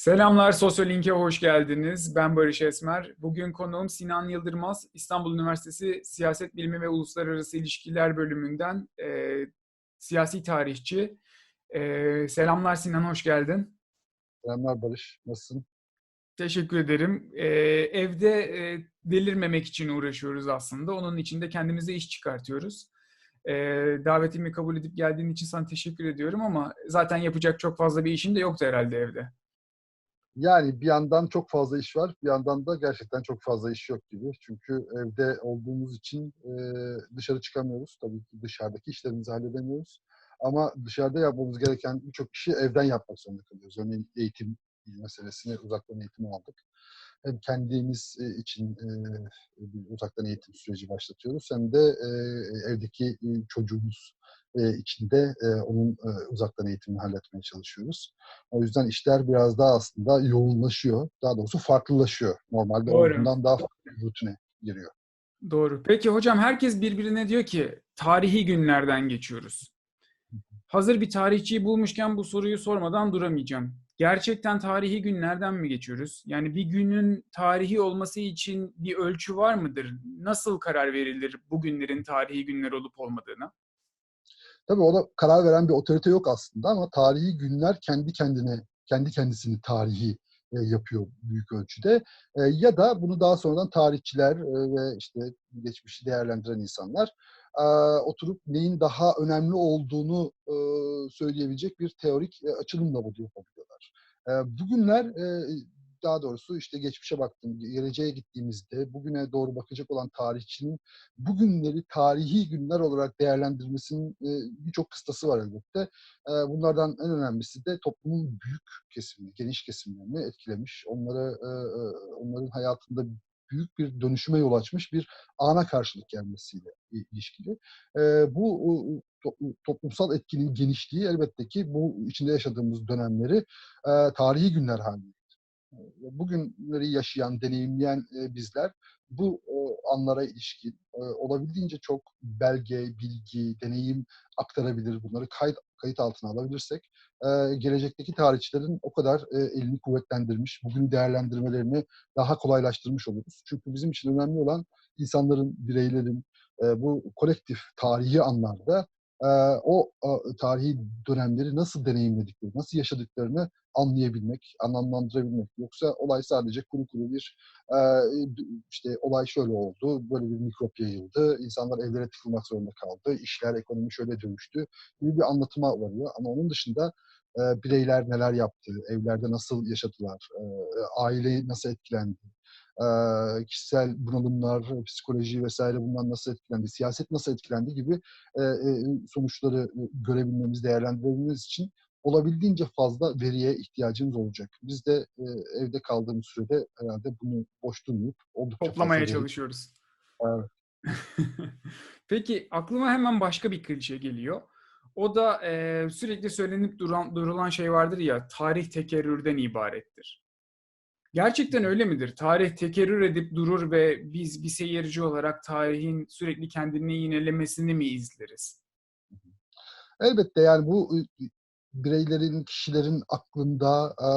Selamlar, Sosyolink'e hoş geldiniz. Ben Barış Esmer. Bugün konuğum Sinan Yıldırmaz, İstanbul Üniversitesi Siyaset Bilimi ve Uluslararası İlişkiler bölümünden e, siyasi tarihçi. E, selamlar Sinan, hoş geldin. Selamlar Barış, nasılsın? Teşekkür ederim. E, evde e, delirmemek için uğraşıyoruz aslında. Onun için de kendimize iş çıkartıyoruz. E, davetimi kabul edip geldiğin için sana teşekkür ediyorum ama zaten yapacak çok fazla bir işin de yoktu herhalde evde. Yani bir yandan çok fazla iş var, bir yandan da gerçekten çok fazla iş yok gibi. Çünkü evde olduğumuz için e, dışarı çıkamıyoruz. Tabii ki dışarıdaki işlerimizi halledemiyoruz. Ama dışarıda yapmamız gereken birçok işi evden yapmak zorunda kalıyoruz. Örneğin eğitim meselesini uzaktan eğitime aldık. Hem kendimiz e, için e, bir uzaktan eğitim süreci başlatıyoruz hem de e, evdeki çocuğumuz içinde onun uzaktan eğitimini halletmeye çalışıyoruz. O yüzden işler biraz daha aslında yoğunlaşıyor. Daha doğrusu farklılaşıyor. Normalde Doğru. olduğundan daha farklı bir rutine giriyor. Doğru. Peki hocam herkes birbirine diyor ki tarihi günlerden geçiyoruz. Hazır bir tarihçiyi bulmuşken bu soruyu sormadan duramayacağım. Gerçekten tarihi günlerden mi geçiyoruz? Yani bir günün tarihi olması için bir ölçü var mıdır? Nasıl karar verilir bu günlerin tarihi günler olup olmadığına? Tabii ona karar veren bir otorite yok aslında ama tarihi günler kendi kendine, kendi kendisini tarihi e, yapıyor büyük ölçüde. E, ya da bunu daha sonradan tarihçiler e, ve işte geçmişi değerlendiren insanlar e, oturup neyin daha önemli olduğunu e, söyleyebilecek bir teorik e, açılımla bunu yapabiliyorlar. E, bugünler e, daha doğrusu işte geçmişe baktım, geleceğe gittiğimizde bugüne doğru bakacak olan tarihçinin bugünleri tarihi günler olarak değerlendirmesinin birçok kıstası var elbette. Bunlardan en önemlisi de toplumun büyük kesimini, geniş kesimlerini etkilemiş. Onları, onların hayatında büyük bir dönüşüme yol açmış bir ana karşılık gelmesiyle ilişkili. E, bu o, to- toplumsal etkinin genişliği elbette ki bu içinde yaşadığımız dönemleri e, tarihi günler haline bugünleri yaşayan, deneyimleyen bizler bu anlara ilişkin olabildiğince çok belge, bilgi, deneyim aktarabilir. Bunları kayıt, kayıt altına alabilirsek gelecekteki tarihçilerin o kadar elini kuvvetlendirmiş, bugün değerlendirmelerini daha kolaylaştırmış oluruz. Çünkü bizim için önemli olan insanların, bireylerin bu kolektif tarihi anlarda o tarihi dönemleri nasıl deneyimledikleri, nasıl yaşadıklarını anlayabilmek, anlamlandırabilmek. Yoksa olay sadece kuru kuru bir e, işte olay şöyle oldu, böyle bir mikrop yayıldı, insanlar evlere tıkılmak zorunda kaldı, işler, ekonomi şöyle dönüştü gibi bir anlatıma varıyor. Ama onun dışında e, bireyler neler yaptı, evlerde nasıl yaşadılar, e, aile nasıl etkilendi, e, kişisel bunalımlar, psikoloji vesaire bundan nasıl etkilendi, siyaset nasıl etkilendi gibi e, e, sonuçları görebilmemiz, değerlendirebilmemiz için olabildiğince fazla veriye ihtiyacımız olacak. Biz de e, evde kaldığımız sürede herhalde bunu boş durmayıp oldukça Toplamaya çalışıyoruz. Evet. Peki aklıma hemen başka bir klişe geliyor. O da e, sürekli söylenip duran, durulan şey vardır ya, tarih tekerrürden ibarettir. Gerçekten öyle midir? Tarih tekerrür edip durur ve biz bir seyirci olarak tarihin sürekli kendini yinelemesini mi izleriz? Elbette yani bu bireylerin, kişilerin aklında e,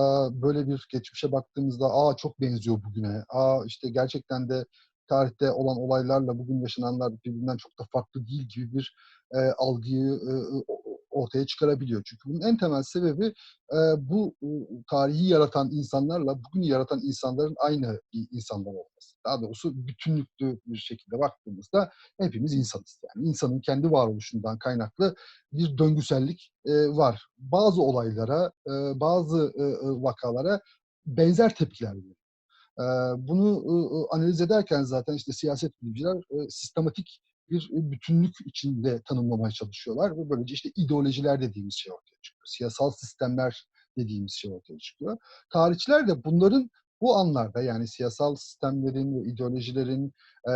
böyle bir geçmişe baktığımızda aa çok benziyor bugüne, aa işte gerçekten de tarihte olan olaylarla bugün yaşananlar birbirinden çok da farklı değil gibi bir e, algıyı e, o- ortaya çıkarabiliyor. Çünkü bunun en temel sebebi e, bu tarihi yaratan insanlarla bugünü yaratan insanların aynı insanlar olması. Daha doğrusu bütünlüklü bir şekilde baktığımızda hepimiz insanız. Yani insanın kendi varoluşundan kaynaklı bir döngüsellik e, var. Bazı olaylara, e, bazı e, e, vakalara benzer tepkiler veriyor. E, bunu analiz ederken zaten işte siyaset bilimciler e, sistematik bir bütünlük içinde tanımlamaya çalışıyorlar ve böylece işte ideolojiler dediğimiz şey ortaya çıkıyor. Siyasal sistemler dediğimiz şey ortaya çıkıyor. Tarihçiler de bunların bu anlarda yani siyasal sistemlerin ve ideolojilerin e,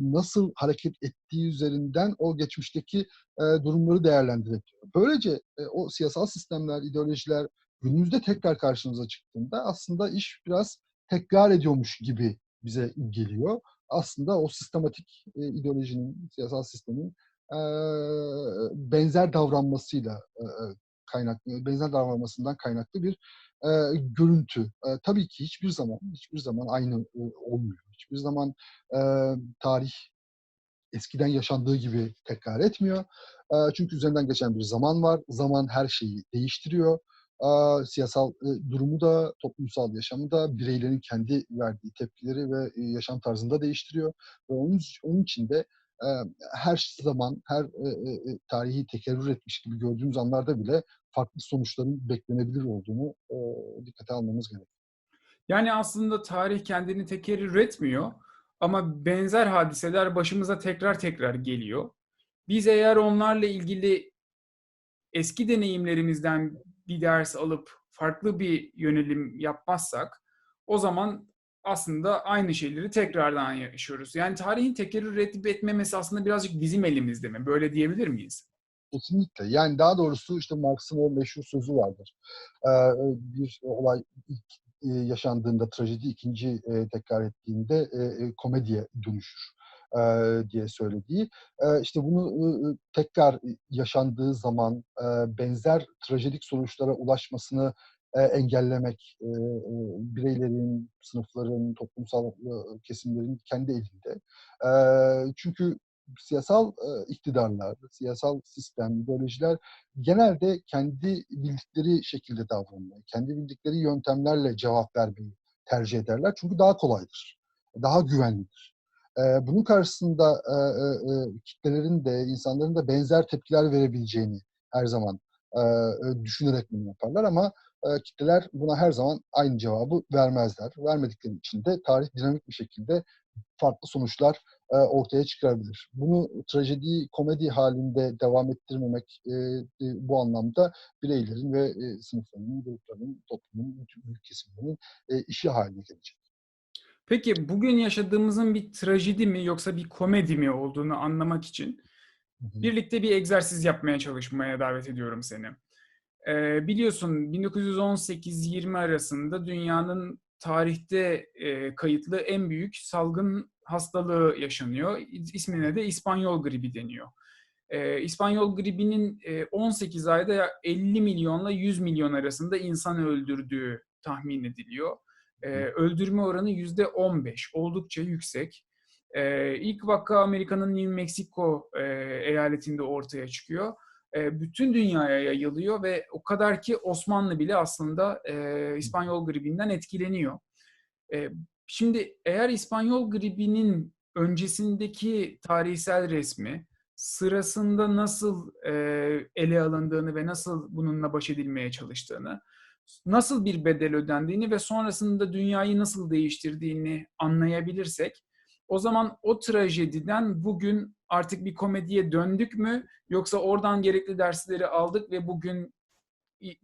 nasıl hareket ettiği üzerinden o geçmişteki e, durumları değerlendirebiliyor. Böylece e, o siyasal sistemler, ideolojiler günümüzde tekrar karşımıza çıktığında aslında iş biraz tekrar ediyormuş gibi bize geliyor. Aslında o sistematik e, ideolojinin, siyasal sistemin e, benzer davranmasıyla e, e, kaynaklı, benzer davranmasından kaynaklı bir e, görüntü. E, tabii ki hiçbir zaman, hiçbir zaman aynı e, olmuyor. Hiçbir zaman e, tarih eskiden yaşandığı gibi tekrar etmiyor. E, çünkü üzerinden geçen bir zaman var. Zaman her şeyi değiştiriyor. E, siyasal e, durumu da, toplumsal yaşamı da, bireylerin kendi verdiği tepkileri ve e, yaşam tarzını da değiştiriyor. Ve onun, onun için de e, her zaman, her e, e, tarihi tekerrür etmiş gibi gördüğümüz anlarda bile farklı sonuçların beklenebilir olduğunu e, dikkate almamız gerekiyor. Yani aslında tarih kendini tekerrür etmiyor ama benzer hadiseler başımıza tekrar tekrar geliyor. Biz eğer onlarla ilgili eski deneyimlerimizden bir ders alıp farklı bir yönelim yapmazsak o zaman aslında aynı şeyleri tekrardan yaşıyoruz. Yani tarihin tekerrür edip etmemesi aslında birazcık bizim elimizde mi? Böyle diyebilir miyiz? Kesinlikle. Yani daha doğrusu işte Marx'ın o meşhur sözü vardır. Ee, bir olay ilk yaşandığında, trajedi ikinci tekrar ettiğinde e, komediye dönüşür diye söylediği. İşte bunu tekrar yaşandığı zaman benzer trajedik sonuçlara ulaşmasını engellemek bireylerin, sınıfların, toplumsal kesimlerin kendi elinde. Çünkü siyasal iktidarlar, siyasal sistem, ideolojiler genelde kendi bildikleri şekilde davranmayı, kendi bildikleri yöntemlerle cevap vermeyi tercih ederler. Çünkü daha kolaydır, daha güvenlidir. Bunun karşısında kitlelerin de, insanların da benzer tepkiler verebileceğini her zaman düşünerek bunu yaparlar ama kitleler buna her zaman aynı cevabı vermezler. Vermedikleri için de tarih dinamik bir şekilde farklı sonuçlar ortaya çıkarabilir. Bunu trajedi, komedi halinde devam ettirmemek bu anlamda bireylerin ve sınıfların, grupların, toplumun, büyük kesimlerinin işi haline gelecek. Peki bugün yaşadığımızın bir trajedi mi yoksa bir komedi mi olduğunu anlamak için birlikte bir egzersiz yapmaya çalışmaya davet ediyorum seni. Ee, biliyorsun 1918-20 arasında dünyanın tarihte e, kayıtlı en büyük salgın hastalığı yaşanıyor. İsmine de İspanyol gribi deniyor. E, İspanyol gribinin e, 18 ayda 50 milyonla 100 milyon arasında insan öldürdüğü tahmin ediliyor. E, öldürme oranı yüzde 15, oldukça yüksek. E, ilk vaka Amerika'nın New Mexico e, eyaletinde ortaya çıkıyor. E, bütün dünyaya yayılıyor ve o kadar ki Osmanlı bile aslında e, İspanyol gribinden etkileniyor. E, şimdi eğer İspanyol gribinin öncesindeki tarihsel resmi, sırasında nasıl e, ele alındığını ve nasıl bununla baş edilmeye çalıştığını, nasıl bir bedel ödendiğini ve sonrasında dünyayı nasıl değiştirdiğini anlayabilirsek, o zaman o trajediden bugün artık bir komediye döndük mü yoksa oradan gerekli dersleri aldık ve bugün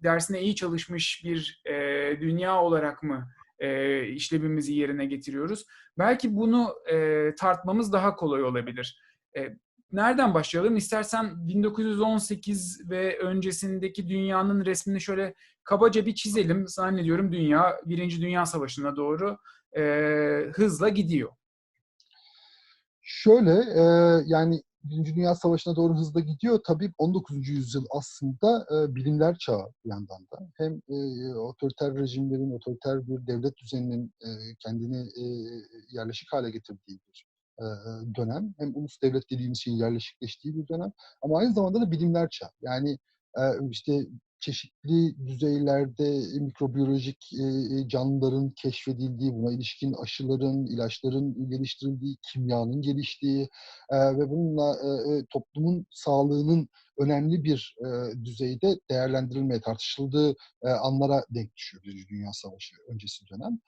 dersine iyi çalışmış bir e, dünya olarak mı e, işlevimizi yerine getiriyoruz? Belki bunu e, tartmamız daha kolay olabilir. E, nereden başlayalım? İstersen 1918 ve öncesindeki dünyanın resmini şöyle kabaca bir çizelim. Zannediyorum dünya Birinci Dünya Savaşı'na doğru e, hızla gidiyor. Şöyle e, yani Birinci Dünya Savaşı'na doğru hızla gidiyor. Tabii 19. yüzyıl aslında e, bilimler çağı bir yandan da. Hem e, otoriter rejimlerin, otoriter bir devlet düzeninin e, kendini e, yerleşik hale getirdiği bir dönem. Hem ulus devlet dediğimiz şeyin yerleşikleştiği bir dönem. Ama aynı zamanda da bilimler çağı. Yani e, işte çeşitli düzeylerde mikrobiyolojik canlıların keşfedildiği, buna ilişkin aşıların, ilaçların geliştirildiği, kimyanın geliştiği ve bununla toplumun sağlığının önemli bir düzeyde değerlendirilmeye, tartışıldığı anlara denk düşüyor Birinci Dünya Savaşı öncesi dönem.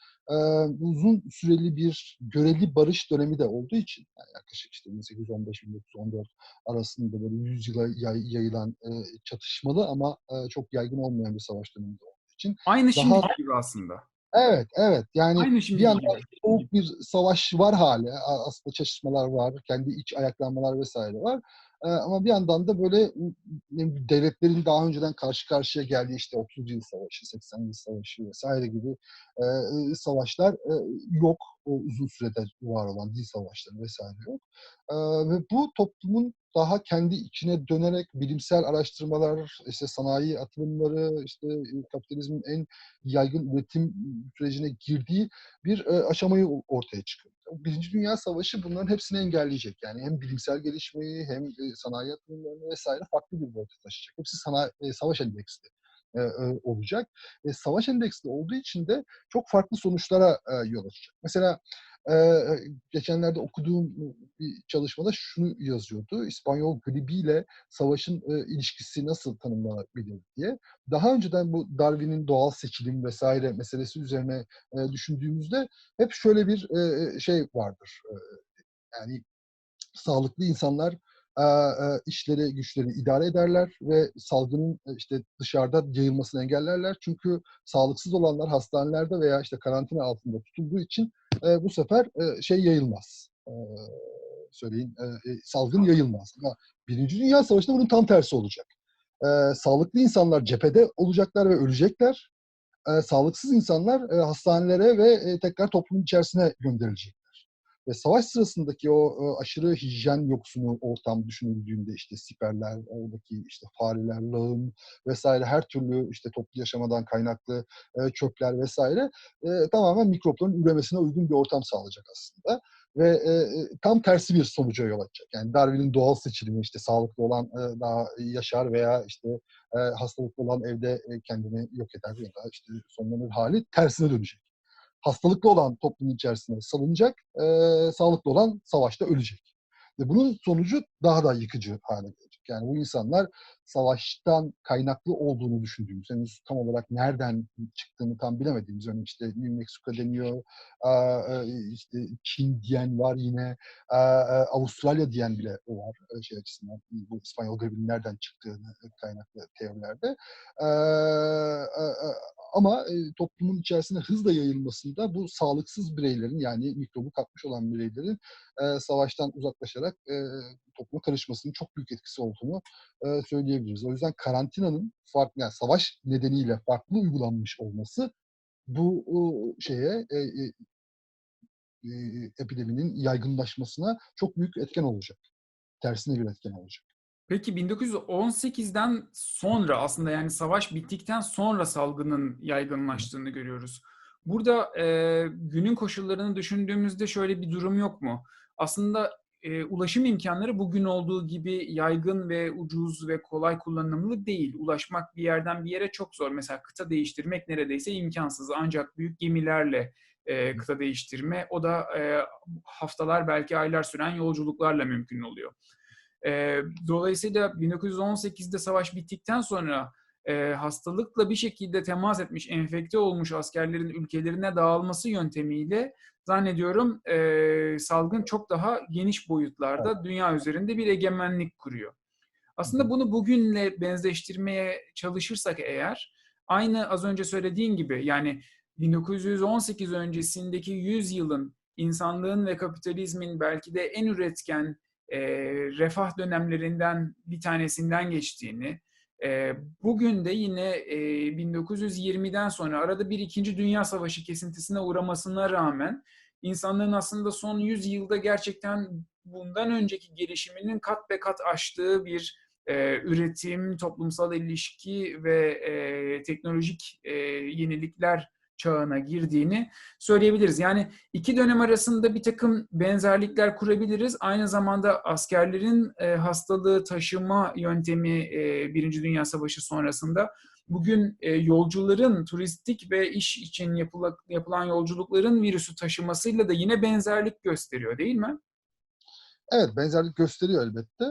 uzun süreli bir göreli barış dönemi de olduğu için, yani yaklaşık işte 1815-1914 arasında böyle 100 yıla yayılan çatışmalı ama çok yaygın olmayan bir savaş dönemi de olduğu için. Aynı şimdi daha... gibi aslında. Evet, evet. Yani bir yandan soğuk bir savaş var hali. Aslında çatışmalar var, kendi iç ayaklanmalar vesaire var. Ama bir yandan da böyle devletlerin daha önceden karşı karşıya geldiği işte 30 yıl savaşı, 80 yıl savaşı vesaire gibi savaşlar yok. O uzun sürede var olan dil savaşları vesaire yok. E, ve bu toplumun daha kendi içine dönerek bilimsel araştırmalar, işte sanayi atılımları, işte kapitalizmin en yaygın üretim sürecine girdiği bir e, aşamayı ortaya çıkıyor. Birinci Dünya Savaşı bunların hepsini engelleyecek. Yani hem bilimsel gelişmeyi hem sanayi atılımlarını vesaire farklı bir boyuta taşıyacak. Hepsi sanayi, e, savaş endeksli e, e, olacak. E, savaş endeksli olduğu için de çok farklı sonuçlara e, yol açacak. Mesela geçenlerde okuduğum bir çalışmada şunu yazıyordu. İspanyol gribiyle savaşın ilişkisi nasıl tanımlanabilir diye. Daha önceden bu Darwin'in doğal seçilim vesaire meselesi üzerine düşündüğümüzde hep şöyle bir şey vardır. Yani sağlıklı insanlar e, işleri, güçleri idare ederler ve salgının e, işte dışarıda yayılmasını engellerler. Çünkü sağlıksız olanlar hastanelerde veya işte karantina altında tutulduğu için e, bu sefer e, şey yayılmaz. Söyleyin, salgın yayılmaz. Ama Birinci Dünya Savaşı'nda bunun tam tersi olacak. Sağlıklı insanlar cephede olacaklar ve ölecekler. E, sağlıksız insanlar hastanelere ve tekrar toplumun içerisine gönderilecek. Ve savaş sırasındaki o aşırı hijyen yoksunu ortam düşünüldüğünde işte siperler, oradaki işte fareler, lağım vesaire her türlü işte toplu yaşamadan kaynaklı çöpler vesaire tamamen mikropların üremesine uygun bir ortam sağlayacak aslında ve e, tam tersi bir sonuca yol açacak. Yani Darwin'in doğal seçilimi işte sağlıklı olan e, daha yaşar veya işte e, hastalıklı olan evde e, kendini yok eder ya da işte sonlanır hali tersine dönecek hastalıklı olan toplumun içerisine salınacak, e, sağlıklı olan savaşta ölecek. Ve bunun sonucu daha da yıkıcı hale gelecek. Yani bu insanlar savaştan kaynaklı olduğunu düşündüğümüz, henüz tam olarak nereden çıktığını tam bilemediğimiz, örneğin işte New Mexico deniyor, işte Çin diyen var yine, Avustralya diyen bile var şey açısından, bu İspanyol gribinin nereden çıktığını kaynaklı teorilerde. Ama toplumun içerisinde hızla yayılmasında bu sağlıksız bireylerin yani mikrobu kapmış olan bireylerin savaştan uzaklaşarak topluma karışmasının çok büyük etkisi olduğunu söyleyebiliriz. O yüzden karantinanın farklı yani savaş nedeniyle farklı uygulanmış olması bu şeye e, e, epideminin yaygınlaşmasına çok büyük etken olacak. Tersine bir etken olacak. Peki 1918'den sonra aslında yani savaş bittikten sonra salgının yaygınlaştığını görüyoruz. Burada e, günün koşullarını düşündüğümüzde şöyle bir durum yok mu? Aslında e, ulaşım imkanları bugün olduğu gibi yaygın ve ucuz ve kolay kullanımlı değil. Ulaşmak bir yerden bir yere çok zor. Mesela kıta değiştirmek neredeyse imkansız. Ancak büyük gemilerle e, kıta değiştirme o da e, haftalar belki aylar süren yolculuklarla mümkün oluyor. E, dolayısıyla 1918'de savaş bittikten sonra e, hastalıkla bir şekilde temas etmiş, enfekte olmuş askerlerin ülkelerine dağılması yöntemiyle zannediyorum e, salgın çok daha geniş boyutlarda dünya üzerinde bir egemenlik kuruyor. Aslında bunu bugünle benzeştirmeye çalışırsak eğer, aynı az önce söylediğin gibi yani 1918 öncesindeki 100 yılın insanlığın ve kapitalizmin belki de en üretken e, refah dönemlerinden bir tanesinden geçtiğini, bugün de yine e, 1920'den sonra arada bir İkinci Dünya Savaşı kesintisine uğramasına rağmen insanlığın aslında son 100 yılda gerçekten bundan önceki gelişiminin kat be kat aştığı bir üretim, toplumsal ilişki ve teknolojik yenilikler çağına girdiğini söyleyebiliriz. Yani iki dönem arasında bir takım benzerlikler kurabiliriz. Aynı zamanda askerlerin e, hastalığı taşıma yöntemi e, Birinci Dünya Savaşı sonrasında bugün e, yolcuların turistik ve iş için yapıla, yapılan yolculukların virüsü taşımasıyla da yine benzerlik gösteriyor değil mi? Evet, benzerlik gösteriyor elbette.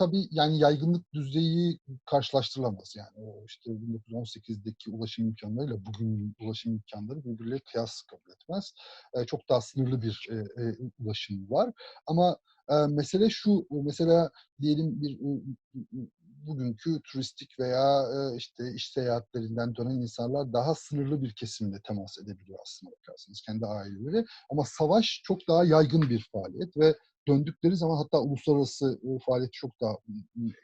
Tabii yani yaygınlık düzeyi karşılaştırılamaz. Yani o işte 1918'deki ulaşım imkanlarıyla bugün ulaşım imkanları birbirleriyle kıyas kabul etmez. E, çok daha sınırlı bir e, e, ulaşım var. Ama e, mesele şu, mesela diyelim bir bugünkü turistik veya e, işte iş seyahatlerinden dönen insanlar daha sınırlı bir kesimle temas edebiliyor aslında bakarsanız kendi aileleri. Ama savaş çok daha yaygın bir faaliyet ve döndükleri zaman hatta uluslararası e, faaliyeti çok daha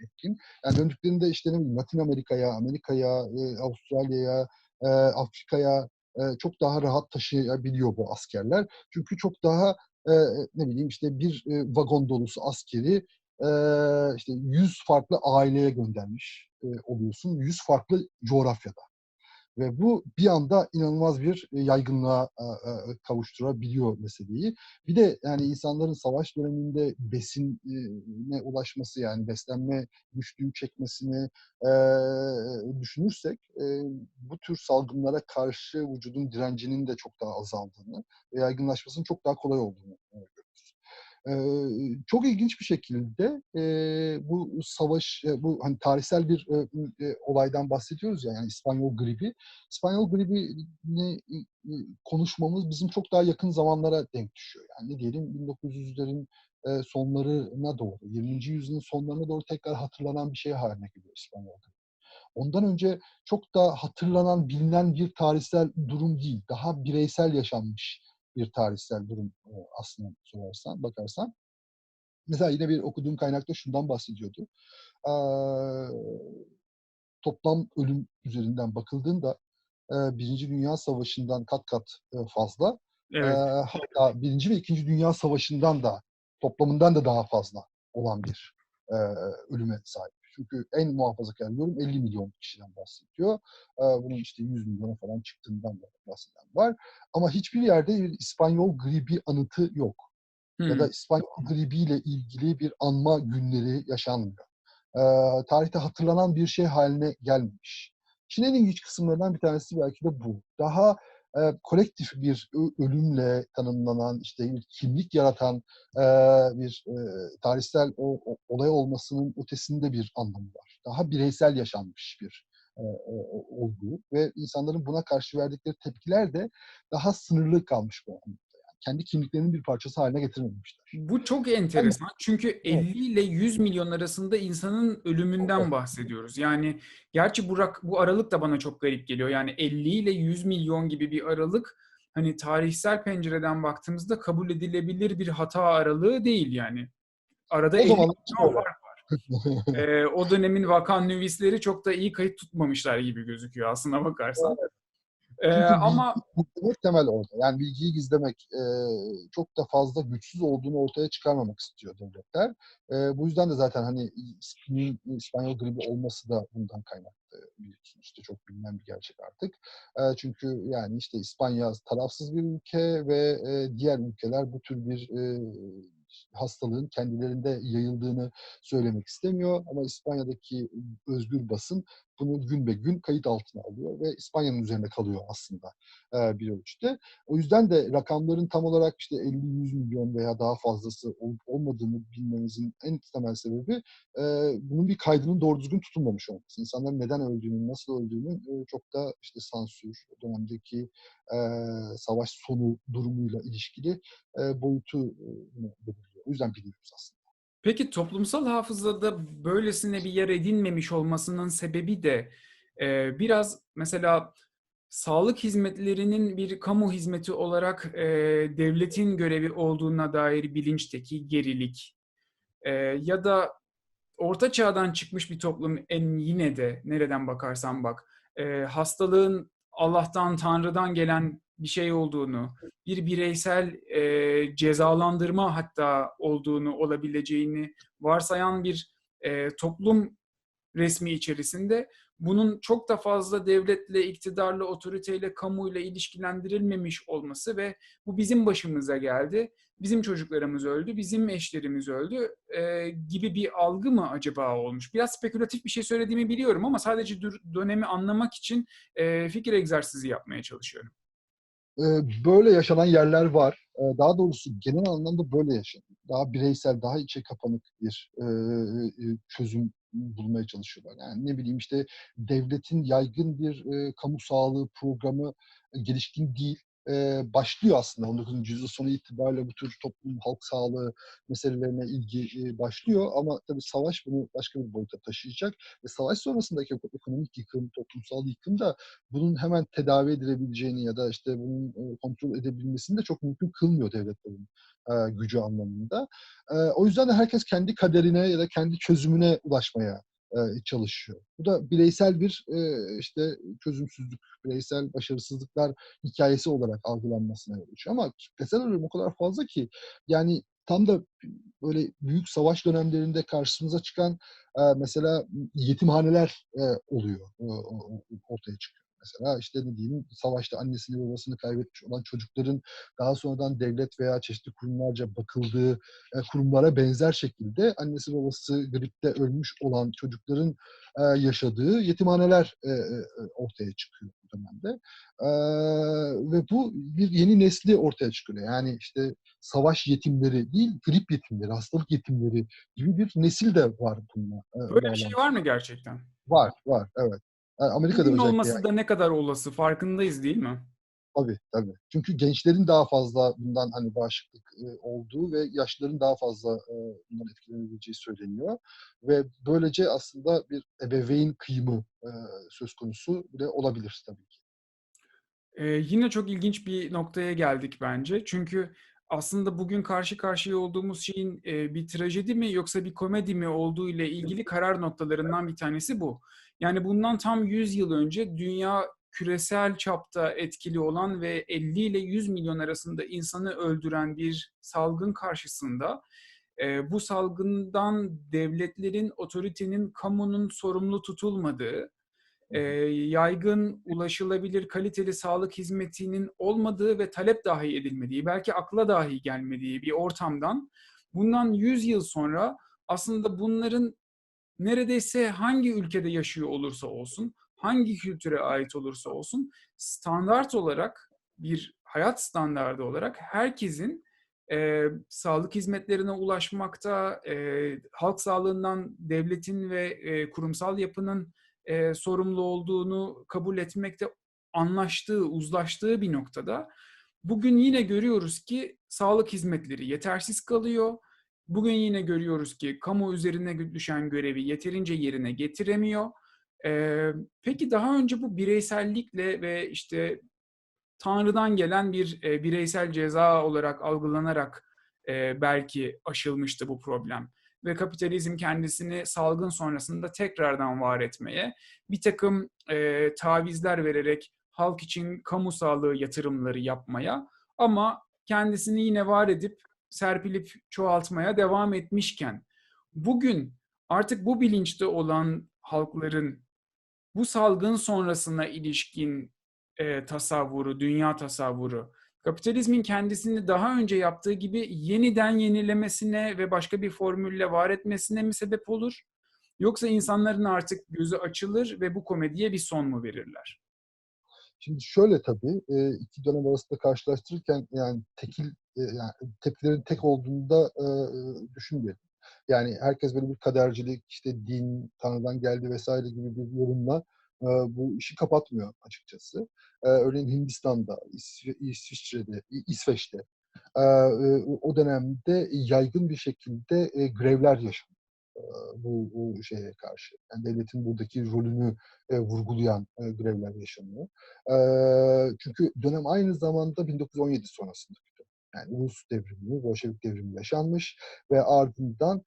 etkin. Yani döndüklerinde işte ne bileyim Latin Amerika'ya, Amerika'ya, e, Avustralya'ya, e, Afrika'ya e, çok daha rahat taşıyabiliyor bu askerler. Çünkü çok daha e, ne bileyim işte bir e, vagon dolusu askeri e, işte 100 farklı aileye göndermiş e, oluyorsun. 100 farklı coğrafyada. Ve bu bir anda inanılmaz bir e, yaygınlığa e, e, kavuşturabiliyor meseleyi. Bir de yani insanların savaş döneminde besine ulaşması yani beslenme güçlüğü çekmesini düşünürsek bu tür salgınlara karşı vücudun direncinin de çok daha azaldığını ve yaygınlaşmasının çok daha kolay olduğunu görüyoruz. Ee, çok ilginç bir şekilde e, bu savaş, e, bu hani tarihsel bir e, e, olaydan bahsediyoruz ya yani İspanyol gribi. İspanyol gribini e, konuşmamız bizim çok daha yakın zamanlara denk düşüyor. Yani ne diyelim 1900'lerin e, sonlarına doğru, 20. yüzyılın sonlarına doğru tekrar hatırlanan bir şey haline geliyor İspanyol gribi. Ondan önce çok da hatırlanan, bilinen bir tarihsel durum değil. Daha bireysel yaşanmış bir tarihsel durum e, aslında sorarsan, bakarsan. Mesela yine bir okuduğum kaynakta şundan bahsediyordu. Ee, toplam ölüm üzerinden bakıldığında e, Birinci Dünya Savaşı'ndan kat kat e, fazla. Evet. E, hatta Birinci ve İkinci Dünya Savaşı'ndan da toplamından da daha fazla olan bir e, ölüme sahip. Çünkü en muhafazakar yorum 50 milyon kişiden bahsediyor. E, bunun işte 100 milyona falan çıktığından da bahseden var. Ama hiçbir yerde bir İspanyol gribi anıtı yok. Hmm. Ya da İspanyol gribiyle ilgili bir anma günleri yaşanmıyor. E, tarihte hatırlanan bir şey haline gelmemiş. İşin en ilginç kısımlarından bir tanesi belki de bu. Daha e, kolektif bir ölümle tanımlanan, işte bir kimlik yaratan e, bir e, tarihsel o, o, olay olmasının ötesinde bir anlamı var. Daha bireysel yaşanmış bir e, olgu ve insanların buna karşı verdikleri tepkiler de daha sınırlı kalmış bu anlamda. Yani kendi kimliklerinin bir parçası haline getirmemişler. Bu çok enteresan. Çünkü 50 ile 100 milyon arasında insanın ölümünden bahsediyoruz. Yani gerçi bu, bu aralık da bana çok garip geliyor. Yani 50 ile 100 milyon gibi bir aralık hani tarihsel pencereden baktığımızda kabul edilebilir bir hata aralığı değil yani. Arada o 50 zaman milyon var. ee, o dönemin vakan nüvisleri çok da iyi kayıt tutmamışlar gibi gözüküyor aslında bakarsan. Evet. Ee, ama gizlemek temel orada. Yani bilgiyi gizlemek e, çok da fazla güçsüz olduğunu ortaya çıkarmamak istiyor devletler. E, bu yüzden de zaten hani İspanyol gribi olması da bundan kaynaklı biliyorsunuz işte çok bilinen bir gerçek artık. E, çünkü yani işte İspanya tarafsız bir ülke ve e, diğer ülkeler bu tür bir e, hastalığın kendilerinde yayıldığını söylemek istemiyor ama İspanya'daki özgür basın bunu gün be gün kayıt altına alıyor ve İspanya'nın üzerinde kalıyor aslında e, bir ölçüde. O yüzden de rakamların tam olarak işte 50-100 milyon veya daha fazlası olup olmadığını bilmemizin en temel sebebi e, bunun bir kaydının doğru düzgün tutulmamış olması. İnsanların neden öldüğünü, nasıl öldüğünü e, çok da işte sansür, dönemdeki e, savaş sonu durumuyla ilişkili e, boyutu e, belirliyor. O yüzden biliyoruz aslında. Peki toplumsal hafızada böylesine bir yer edinmemiş olmasının sebebi de e, biraz mesela sağlık hizmetlerinin bir kamu hizmeti olarak e, devletin görevi olduğuna dair bilinçteki gerilik e, ya da orta çağdan çıkmış bir toplum en yine de nereden bakarsan bak e, hastalığın Allah'tan, Tanrı'dan gelen bir şey olduğunu, bir bireysel e, cezalandırma hatta olduğunu, olabileceğini varsayan bir e, toplum resmi içerisinde bunun çok da fazla devletle, iktidarla, otoriteyle, kamuyla ilişkilendirilmemiş olması ve bu bizim başımıza geldi, bizim çocuklarımız öldü, bizim eşlerimiz öldü e, gibi bir algı mı acaba olmuş? Biraz spekülatif bir şey söylediğimi biliyorum ama sadece dönemi anlamak için e, fikir egzersizi yapmaya çalışıyorum böyle yaşanan yerler var. Daha doğrusu genel anlamda böyle yaşanıyor. Daha bireysel, daha içe kapanık bir çözüm bulmaya çalışıyorlar. Yani ne bileyim işte devletin yaygın bir kamu sağlığı programı gelişkin değil e, başlıyor aslında 19. yüzyıl sonu itibariyle bu tür toplum halk sağlığı meselelerine ilgi e, başlıyor ama tabii savaş bunu başka bir boyuta taşıyacak ve savaş sonrasındaki ekonomik yıkım, toplumsal yıkım da bunun hemen tedavi edilebileceğini ya da işte bunun e, kontrol edebilmesini de çok mümkün kılmıyor devletlerin e, gücü anlamında. E, o yüzden de herkes kendi kaderine ya da kendi çözümüne ulaşmaya çalışıyor. Bu da bireysel bir işte çözümsüzlük, bireysel başarısızlıklar hikayesi olarak algılanmasına yol açıyor. Ama kitlesel ölüm o kadar fazla ki yani tam da böyle büyük savaş dönemlerinde karşımıza çıkan mesela yetimhaneler oluyor, ortaya çıkıyor. Mesela işte ne diyeyim savaşta annesini babasını kaybetmiş olan çocukların daha sonradan devlet veya çeşitli kurumlarca bakıldığı e, kurumlara benzer şekilde annesi babası gripte ölmüş olan çocukların e, yaşadığı yetimhaneler e, e, ortaya çıkıyor bu dönemde. E, ve bu bir yeni nesli ortaya çıkıyor. Yani işte savaş yetimleri değil, grip yetimleri, hastalık yetimleri gibi bir nesil de var bununla. E, Böyle bir şey var mı gerçekten? Var, var, evet. Yani Amerika'da Bugün olması yani. da ne kadar olası farkındayız değil mi? Tabii tabii. Çünkü gençlerin daha fazla bundan hani bağışıklık e, olduğu ve yaşlıların daha fazla e, bundan etkilenebileceği söyleniyor. Ve böylece aslında bir ebeveyn kıyımı e, söz konusu bile olabilir tabii ki. Ee, yine çok ilginç bir noktaya geldik bence. Çünkü aslında bugün karşı karşıya olduğumuz şeyin e, bir trajedi mi yoksa bir komedi mi olduğu ile ilgili karar noktalarından bir tanesi bu. Yani bundan tam 100 yıl önce dünya küresel çapta etkili olan ve 50 ile 100 milyon arasında insanı öldüren bir salgın karşısında e, bu salgından devletlerin, otoritenin, kamunun sorumlu tutulmadığı, e, yaygın, ulaşılabilir, kaliteli sağlık hizmetinin olmadığı ve talep dahi edilmediği, belki akla dahi gelmediği bir ortamdan bundan 100 yıl sonra aslında bunların neredeyse hangi ülkede yaşıyor olursa olsun, hangi kültüre ait olursa olsun standart olarak bir hayat standardı olarak herkesin e, sağlık hizmetlerine ulaşmakta, e, halk sağlığından devletin ve e, kurumsal yapının e, sorumlu olduğunu kabul etmekte anlaştığı, uzlaştığı bir noktada bugün yine görüyoruz ki sağlık hizmetleri yetersiz kalıyor. Bugün yine görüyoruz ki kamu üzerine düşen görevi yeterince yerine getiremiyor. Ee, peki daha önce bu bireysellikle ve işte Tanrı'dan gelen bir e, bireysel ceza olarak algılanarak e, belki aşılmıştı bu problem ve kapitalizm kendisini salgın sonrasında tekrardan var etmeye, bir takım e, tavizler vererek halk için kamu sağlığı yatırımları yapmaya ama kendisini yine var edip serpilip çoğaltmaya devam etmişken bugün artık bu bilinçte olan halkların bu salgın sonrasına ilişkin e, tasavvuru, dünya tasavvuru kapitalizmin kendisini daha önce yaptığı gibi yeniden yenilemesine ve başka bir formülle var etmesine mi sebep olur? Yoksa insanların artık gözü açılır ve bu komediye bir son mu verirler? Şimdi şöyle tabii iki dönem arasında karşılaştırırken yani tekil yani tepkilerin tek olduğunu da düşünmeyelim. Yani herkes böyle bir kadercilik, işte din, Tanrı'dan geldi vesaire gibi bir yorumla bu işi kapatmıyor açıkçası. Örneğin Hindistan'da, İsviçre'de, İsveç'te o dönemde yaygın bir şekilde grevler yaşandı bu, bu şeye karşı. Yani devletin buradaki rolünü e, vurgulayan e, grevler yaşanıyor. E, çünkü dönem aynı zamanda 1917 sonrasında yani Rus devrimi, Bolşevik devrimi yaşanmış ve ardından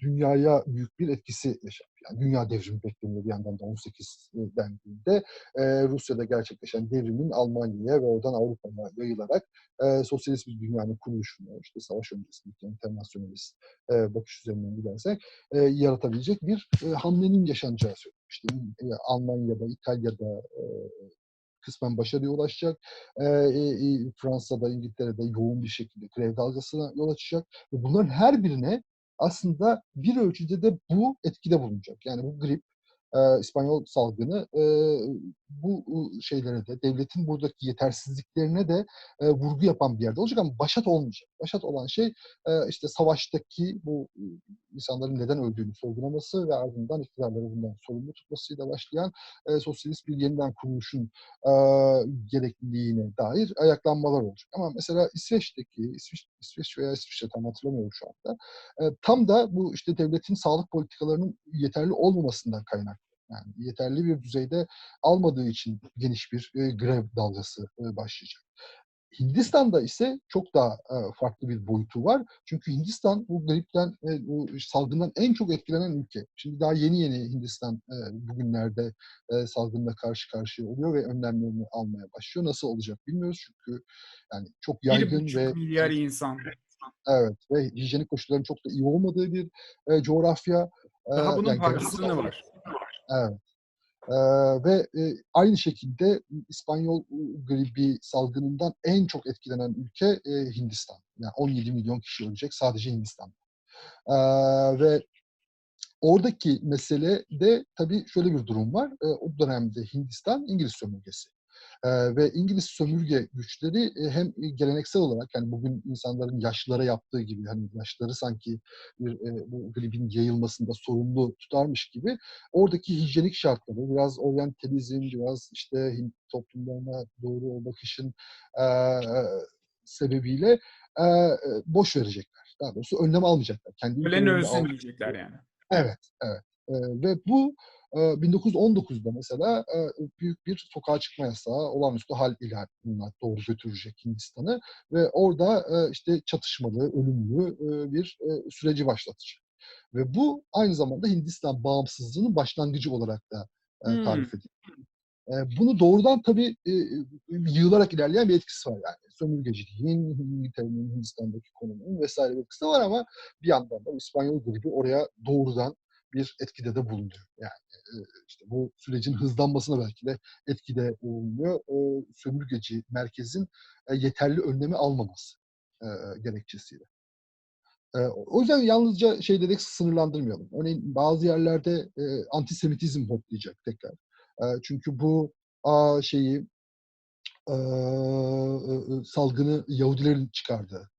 dünyaya büyük bir etkisi yaşandı. Yani dünya devrimi bekleniyor bir yandan da 18 dendiğinde e, Rusya'da gerçekleşen devrimin Almanya'ya ve oradan Avrupa'ya yayılarak e, sosyalist bir dünyanın kuruluşunu, işte savaş öncesindeki internasyonalist e, bakış üzerinden gidersek e, yaratabilecek bir e, hamlenin yaşanacağı söyleniyor. İşte e, Almanya'da, İtalya'da, e, kısmen başarıya ulaşacak. E, e, Fransa'da, İngiltere'de yoğun bir şekilde grev dalgasına yol açacak. Ve bunların her birine aslında bir ölçüde de bu etkide bulunacak. Yani bu grip, e, İspanyol salgını e, bu şeylere de, devletin buradaki yetersizliklerine de e, vurgu yapan bir yerde olacak ama başat olmayacak. Başat olan şey e, işte savaştaki bu insanların neden öldüğünü sorgulaması ve ardından iktidarları bundan sorumlu tutmasıyla başlayan e, sosyalist bir yeniden kuruluşun e, gerekliliğine dair ayaklanmalar olacak. Ama mesela İsveç'teki, İsveç, İsveç veya İsviçre tam hatırlamıyorum şu anda, e, tam da bu işte devletin sağlık politikalarının yeterli olmamasından kaynak yani yeterli bir düzeyde almadığı için geniş bir e, grev dalgası e, başlayacak. Hindistan'da ise çok daha e, farklı bir boyutu var. Çünkü Hindistan bu gripten, e, bu salgından en çok etkilenen ülke. Şimdi daha yeni yeni Hindistan e, bugünlerde e, salgınla karşı karşıya oluyor ve önlemlerini almaya başlıyor. Nasıl olacak bilmiyoruz çünkü yani çok yaygın ve milyar insan. Evet ve hijyenik koşulların çok da iyi olmadığı bir e, coğrafya. Daha bunun yani farklısını var. Evet. Ee, ve e, aynı şekilde İspanyol gribi salgınından en çok etkilenen ülke e, Hindistan. Yani 17 milyon kişi ölecek sadece Hindistan'da. Ee, ve oradaki mesele de tabii şöyle bir durum var. E, o dönemde Hindistan İngiliz sömürgesi. Ve İngiliz sömürge güçleri e, hem geleneksel olarak yani bugün insanların yaşlılara yaptığı gibi hani yaşları sanki bir e, bu gribin yayılmasında sorumlu tutarmış gibi oradaki hijyenik şartları biraz oryantalizm biraz işte Hint toplumlarına doğru o bakışın e, sebebiyle e, boş verecekler. Daha doğrusu önlem almayacaklar. Kendi Ölen ölsün diyecekler yani. Evet, evet. E, ve bu 1919'da mesela büyük bir sokağa çıkma yasağı, olağanüstü hal ilanına doğru götürecek Hindistan'ı ve orada işte çatışmalı, ölümlü bir süreci başlatacak. Ve bu aynı zamanda Hindistan bağımsızlığının başlangıcı olarak da tarif ediliyor. Bunu doğrudan tabii yığılarak ilerleyen bir etkisi var yani. Sömürgeciliğin, İngiltere'nin Hindistan'daki konumunun vesaire bir etkisi var ama bir yandan da İspanyol gribi oraya doğrudan bir etkide de bulunuyor. Yani işte bu sürecin hızlanmasına belki de etkide bulunuyor. O sömürgeci merkezin yeterli önlemi almaması gerekçesiyle. O yüzden yalnızca şey dedik sınırlandırmayalım. Örneğin bazı yerlerde antisemitizm hoplayacak tekrar. Çünkü bu şeyi salgını Yahudilerin çıkardığı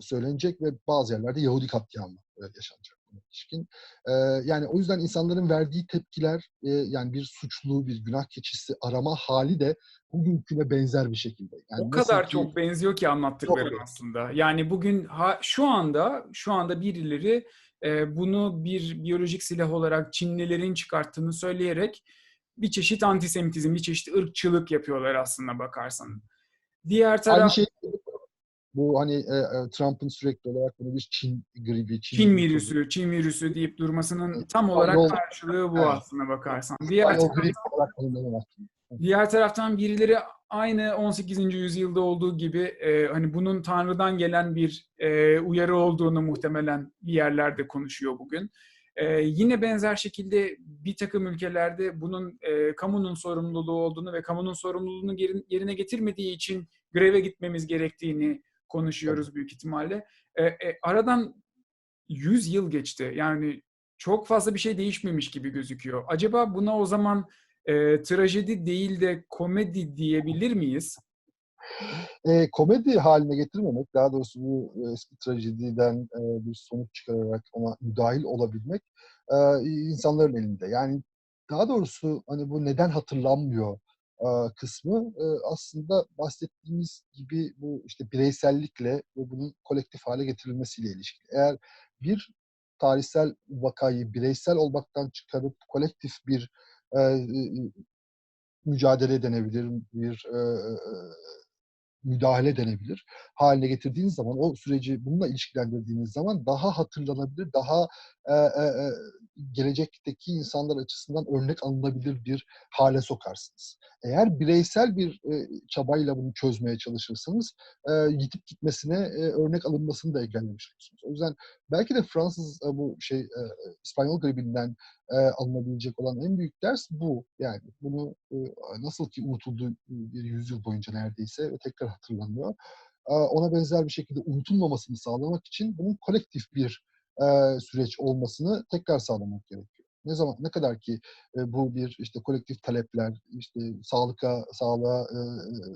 söylenecek ve bazı yerlerde Yahudi katliamı yaşanacak ilişkin. E, yani o yüzden insanların verdiği tepkiler e, yani bir suçlu, bir günah keçisi arama hali de bugünküne benzer bir şekilde. Yani o kadar ki, çok benziyor ki anlattıklarım aslında. Yani bugün ha, şu anda şu anda birileri e, bunu bir biyolojik silah olarak Çinlilerin çıkarttığını söyleyerek bir çeşit antisemitizm, bir çeşit ırkçılık yapıyorlar aslında bakarsan. Diğer taraf... Aynı şey bu hani e, e, Trump'ın sürekli olarak bunu bir Çin gribi, Çin, Çin virüsü, Çin virüsü deyip durmasının tam olarak Yol, karşılığı bu evet. aslına bakarsan. Diğer, taraftan, diğer taraftan birileri aynı 18. yüzyılda olduğu gibi e, hani bunun Tanrı'dan gelen bir e, uyarı olduğunu muhtemelen bir yerlerde konuşuyor bugün. Ee, yine benzer şekilde bir takım ülkelerde bunun e, kamunun sorumluluğu olduğunu ve kamunun sorumluluğunu yerine getirmediği için greve gitmemiz gerektiğini konuşuyoruz büyük ihtimalle. E, e, aradan 100 yıl geçti. Yani çok fazla bir şey değişmemiş gibi gözüküyor. Acaba buna o zaman e, trajedi değil de komedi diyebilir miyiz? E, komedi haline getirmemek, daha doğrusu bu eski trajediden e, bir sonuç çıkararak ona müdahil olabilmek e, insanların elinde. Yani daha doğrusu hani bu neden hatırlanmıyor kısmı aslında bahsettiğimiz gibi bu işte bireysellikle ve bunun kolektif hale getirilmesiyle ilişkili. Eğer bir tarihsel vakayı bireysel olmaktan çıkarıp kolektif bir mücadele denebilir, bir müdahale denebilir haline getirdiğiniz zaman o süreci bununla ilişkilendirdiğiniz zaman daha hatırlanabilir, daha e, e, gelecekteki insanlar açısından örnek alınabilir bir hale sokarsınız. Eğer bireysel bir e, çabayla bunu çözmeye çalışırsanız e, gidip gitmesine e, örnek alınmasını da engellemiş olursunuz. O yüzden belki de Fransız e, bu şey e, İspanyol gribinden e, alınabilecek olan en büyük ders bu. Yani bunu e, nasıl ki unutuldu bir yüzyıl boyunca neredeyse ve tekrar hatırlanıyor. E, ona benzer bir şekilde unutulmamasını sağlamak için bunun kolektif bir e, süreç olmasını tekrar sağlamak gerekiyor. Ne zaman ne kadar ki e, bu bir işte kolektif talepler, işte sağlığa sağlığa e,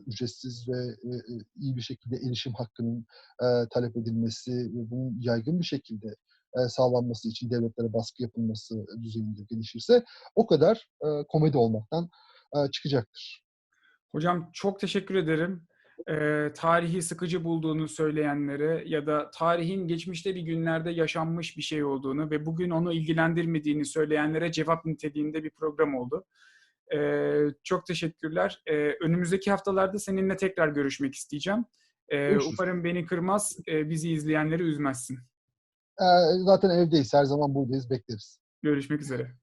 ücretsiz ve e, iyi bir şekilde erişim hakkının e, talep edilmesi ve bunun yaygın bir şekilde e, sağlanması için devletlere baskı yapılması düzeyinde gelişirse o kadar e, komedi olmaktan e, çıkacaktır. Hocam çok teşekkür ederim. E, tarihi sıkıcı bulduğunu söyleyenlere ya da tarihin geçmişte bir günlerde yaşanmış bir şey olduğunu ve bugün onu ilgilendirmediğini söyleyenlere cevap niteliğinde bir program oldu. E, çok teşekkürler. E, önümüzdeki haftalarda seninle tekrar görüşmek isteyeceğim. Görüşürüz. umarım beni kırmaz, e, bizi izleyenleri üzmezsin. Zaten evdeyiz. Her zaman buradayız. Bekleriz. Görüşmek üzere.